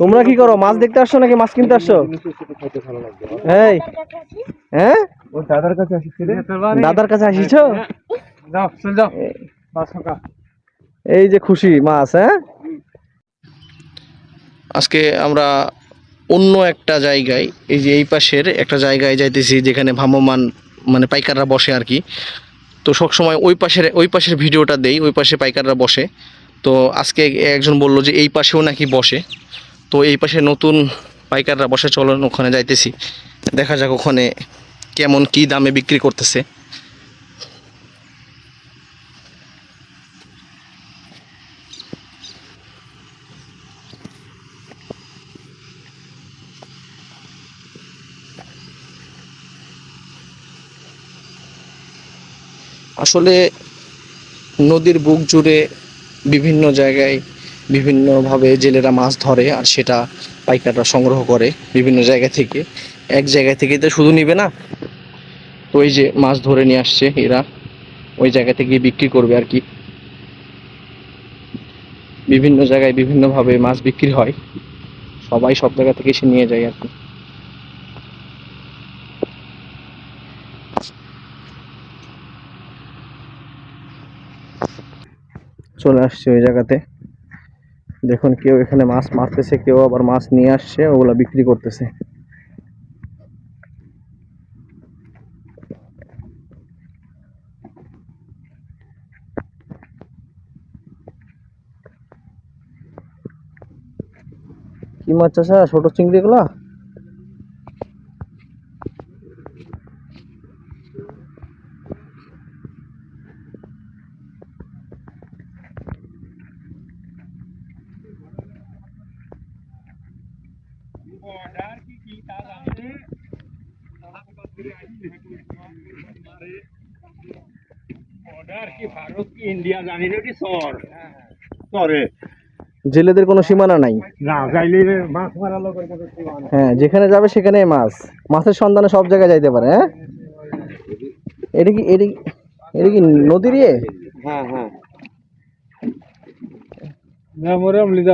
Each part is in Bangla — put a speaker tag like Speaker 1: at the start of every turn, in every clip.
Speaker 1: তোমরা কি করো? মাছ দেখতে আসছো নাকি মাছ কিনতে আসছো? হ্যাঁ?
Speaker 2: দাদার কাছে আসিস
Speaker 1: দাদার কাছে
Speaker 2: ফাঁকা
Speaker 1: এই যে খুশি মাছ হ্যাঁ? আজকে আমরা অন্য একটা জায়গায়, এই যে এই পাশের একটা জায়গায় যাইতেছি যেখানে ভ্রাম্যমান মানে পাইকাররা বসে আর কি। তো সবসময় ওই পাশের ওই পাশের ভিডিওটা দেই, ওই পাশে পাইকাররা বসে। তো আজকে একজন বলল যে এই পাশেও নাকি বসে। তো এই পাশে নতুন পাইকাররা বসে, চলন ওখানে যাইতেছি। দেখা যাক ওখানে কেমন কি দামে বিক্রি করতেছে। আসলে নদীর বুক জুড়ে বিভিন্ন জায়গায় বিভিন্নভাবে জেলেরা মাছ ধরে আর সেটা পাইকাররা সংগ্রহ করে বিভিন্ন জায়গা থেকে। এক জায়গা থেকে তো শুধু নিবে না এই যে মাছ ধরে নিয়ে আসছে এরা, ওই জায়গা থেকে বিক্রি করবে আর কি। বিভিন্ন জায়গায় বিভিন্নভাবে মাছ বিক্রি হয়, সবাই সব জায়গা থেকে এসে নিয়ে যায় আর কি। চলে আসছে ওই জায়গাতে। দেখুন কেউ এখানে মাছ মারতেছে, কেউ আবার মাছ নিয়ে আসছে, ওগুলা বিক্রি করতেছে। কি মাছ চাষা ছোট চিংড়ি গুলা
Speaker 2: বর্ডার কি ভারত কি ইন্ডিয়া জানি না কি সর সরে
Speaker 1: জেলেদের কোনো সীমানা নাই। হ্যাঁ যেখানে যাবে সেখানে মাছ। মাছের সন্ধানে সব জায়গায় যাইতে পারে হ্যাঁ? এটা কি এটা এটা কি নদীর ইয়ে?
Speaker 2: হ্যাঁ হ্যাঁ।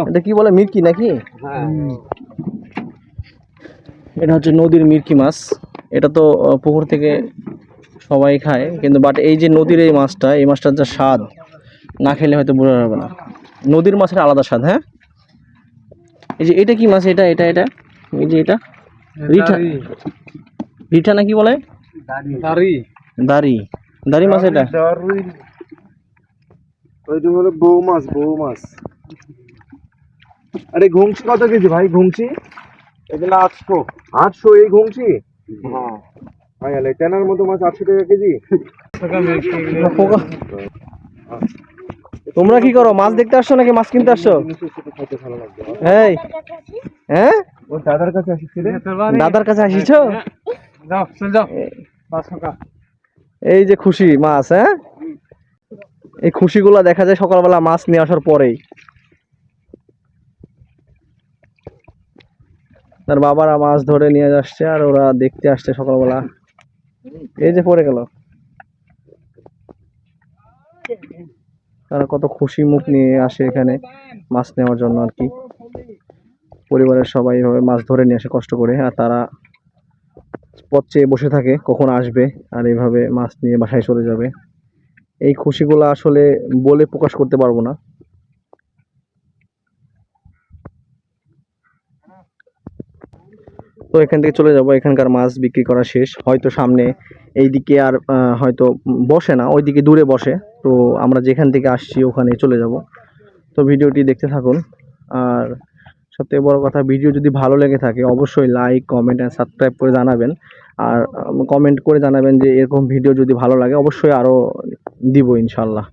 Speaker 1: এটা কি বলে মির্কি নাকি?
Speaker 2: হ্যাঁ।
Speaker 1: এটা হচ্ছে নদীর মির্কি মাছ। এটা তো পুকুর থেকে সবাই খায় কিন্তু বাট এই যে নদীর এই মাছটা এই মাছটার যা স্বাদ না খেলে হয়তো বোঝা যাবে না। নদীর মাছের আলাদা স্বাদ হ্যাঁ? এই যে এটা কি মাছ এটা এটা এটা? এই যে এটা? রিঠা রিঠা নাকি বলে?
Speaker 2: দাড়ি।
Speaker 1: দাড়ি। দাড়ি। মাছ এটা?
Speaker 2: ওইটা বউ মাছ বউ মাছ। আরে ঘুংসি কত কেজি ভাই ঘুংসি? এগুলো আটশো। আটশো এই ঘুংসি? হ্যাঁ। ভাই আলে মতো মাছ আটশো টাকা কেজি?
Speaker 1: তোমরা কি করো? মাছ দেখতে আসছো নাকি মাছ কিনতে আসছো? এই। হ্যাঁ?
Speaker 2: ওর দাদার কাছে আসিস
Speaker 1: দাদার কাছে আসিছো
Speaker 2: যাও। চল যাও।
Speaker 1: এই যে খুশি মাছ হ্যাঁ? এই খুশিগুলো দেখা যায় সকালবেলা মাছ নিয়ে আসার পরেই। তার বাবারা মাছ ধরে নিয়ে আসছে আর ওরা দেখতে আসছে সকালবেলা। এই যে পড়ে গেল। তারা কত খুশি মুখ নিয়ে আসে এখানে মাছ নেওয়ার জন্য আর কি। পরিবারের সবাই এভাবে মাছ ধরে নিয়ে আসে কষ্ট করে আর তারা পথ চেয়ে বসে থাকে কখন আসবে আর এইভাবে মাছ নিয়ে বাসায় চলে যাবে। এই খুশিগুলো আসলে বলে প্রকাশ করতে পারব না। তো এখান থেকে চলে যাব। এখানকার মাছ বিক্রি করা শেষ। হয়তো সামনে এইদিকে আর হয়তো বসে না, ওইদিকে দূরে বসে। তো আমরা যেখান থেকে আসছি ওখানে চলে যাব। তো ভিডিওটি দেখতে থাকুন। আর সবথেকে বড় কথা, ভিডিও যদি ভালো লেগে থাকে, অবশ্যই লাইক কমেন্ট অ্যান্ড সাবস্ক্রাইব করে জানাবেন। আর কমেন্ট করে জানাবেন যে এরকম ভিডিও যদি ভালো লাগে, অবশ্যই আরও দিব ইনশাল্লাহ।